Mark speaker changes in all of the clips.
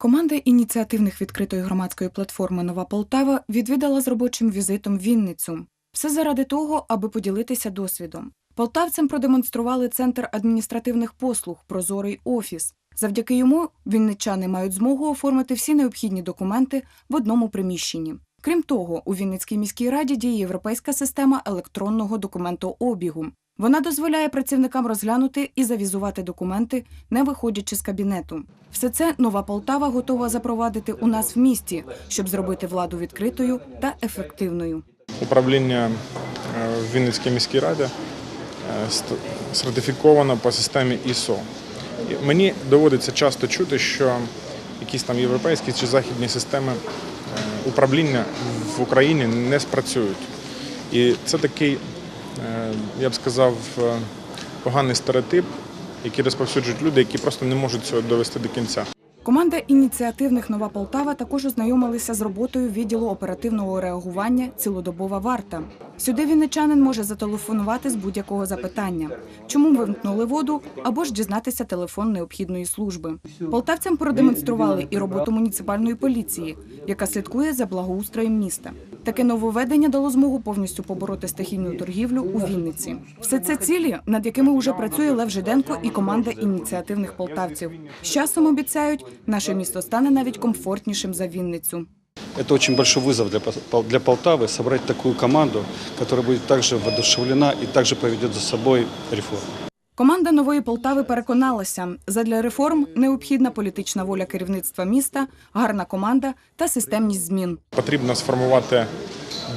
Speaker 1: Команда ініціативних відкритої громадської платформи Нова Полтава відвідала з робочим візитом Вінницю. Все заради того, аби поділитися досвідом. Полтавцям продемонстрували центр адміністративних послуг Прозорий офіс. Завдяки йому вінничани мають змогу оформити всі необхідні документи в одному приміщенні. Крім того, у Вінницькій міській раді діє європейська система електронного документообігу. Вона дозволяє працівникам розглянути і завізувати документи, не виходячи з кабінету. Все це нова Полтава готова запровадити у нас в місті, щоб зробити владу відкритою та ефективною.
Speaker 2: Управління е, в Вінницькій міській раді е, сертифіковано по системі ISO. Мені доводиться часто чути, що якісь там європейські чи західні системи е, управління в Україні не спрацюють. І це такий, я б сказав, е, поганий стереотип, який розповсюджують люди, які просто не можуть цього довести до кінця.
Speaker 1: Команда ініціативних Нова Полтава також ознайомилися з роботою відділу оперативного реагування Цілодобова варта. Сюди вінничанин може зателефонувати з будь-якого запитання, чому вимкнули воду, або ж дізнатися телефон необхідної служби. Полтавцям продемонстрували і роботу муніципальної поліції, яка слідкує за благоустроєм міста. Таке нововведення дало змогу повністю побороти стихійну торгівлю у Вінниці. Все це цілі, над якими вже працює Лев Жиденко і команда ініціативних полтавців. З часом обіцяють, наше місто стане навіть комфортнішим за Вінницю.
Speaker 3: Это очень большой вызов для, Пол- для Полтавы собрать такую команду, которая будет также воодушевлена и также поведет за собой реформу.
Speaker 1: Команда нової Полтави переконалася, задля реформ необхідна політична воля керівництва міста, гарна команда та системність змін.
Speaker 2: Потрібно сформувати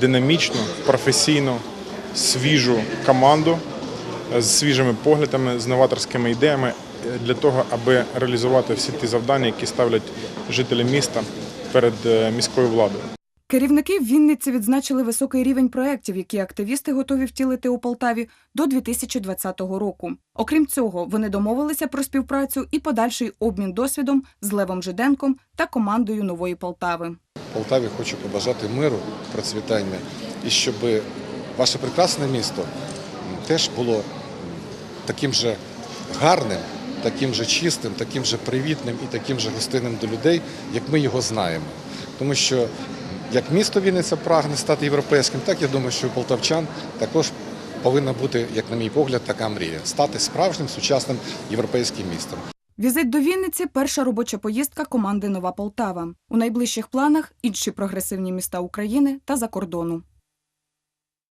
Speaker 2: динамічну, професійну, свіжу команду з свіжими поглядами, з новаторськими ідеями е, для того, аби реалізувати всі ті завдання, які ставлять жителі міста перед е, міською владою.
Speaker 1: Керівники в Вінниці відзначили високий рівень проєктів, які активісти готові втілити у Полтаві до 2020 року. Окрім цього, вони домовилися про співпрацю і подальший обмін досвідом з Левом Жиденком та командою нової Полтави.
Speaker 4: Полтаві хочу побажати миру, процвітання і щоб ваше прекрасне місто теж було таким же гарним, таким же чистим, таким же привітним і таким же гостинним до людей, як ми його знаємо. Тому що як місто Вінниця прагне стати європейським, так я думаю, що полтавчан також повинна бути, як на мій погляд, така мрія стати справжнім сучасним європейським містом.
Speaker 1: Візит до Вінниці перша робоча поїздка команди Нова Полтава. У найближчих планах інші прогресивні міста України та за кордону.